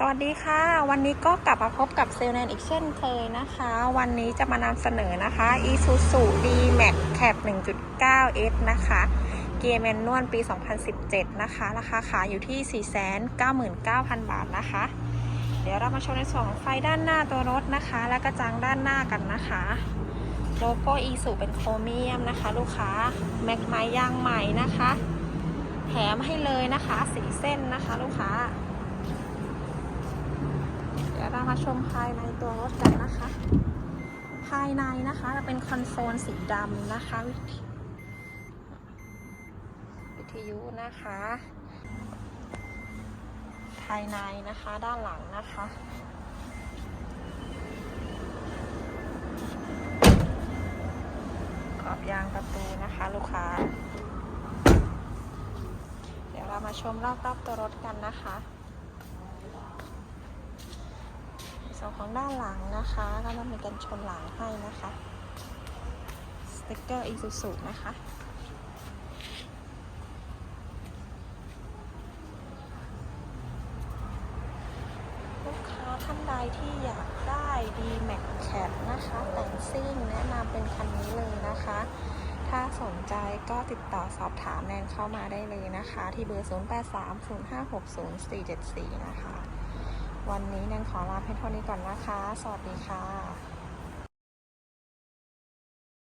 สวัสดีค่ะ วันนี้ก็กลับมาพบกับเซลแนนอีกเช่นเคยนะคะ วันนี้จะมานำเสนอนะคะ Isuzu D-Max Cab 1.9S นะคะ เกียร์แมนนวลปี 2017 นะคะ ราคาขายอยู่ที่ 499,000 บาทนะคะ เดี๋ยวเรามาชมในส่วนของไฟด้านหน้าตัวรถนะคะ และกระจังด้านหน้ากันนะคะ โลโก้อีสุเป็นโครเมียมนะคะ ลูกค้าแม็กไม้ยางใหม่นะคะ แถมให้เลยนะคะสีเส้นนะคะ ลูกค้า มาชมภายในตัวรถกันนะคะ ภายในนะคะจะเป็นคอนโซลสีดำนะคะวิทิยุนะคะ ภายในนะคะด้านหลังนะคะขอบยางประตูนะคะลูกค้า เดี๋ยวเรามาชมรอบๆตัวรถกันนะคะ ส่วนของด้านหลังนะคะก็ต้องมีกันชนหลังให้นะคะสติกเกอร์อีซูซูนะคะลูกค้าท่านใดที่อยากได้ D Max Cat นะคะ แต่งซิ่งแนะนำเป็นคันนี้เลยนะคะ ถ้าสนใจก็ติดต่อสอบถามแนนเข้ามาได้เลยนะคะ ที่เบอร์ 0830560474 นะคะ วันนี้แนนขอลาเพียงเท่านี้ก่อนนะคะ สวัสดีค่ะ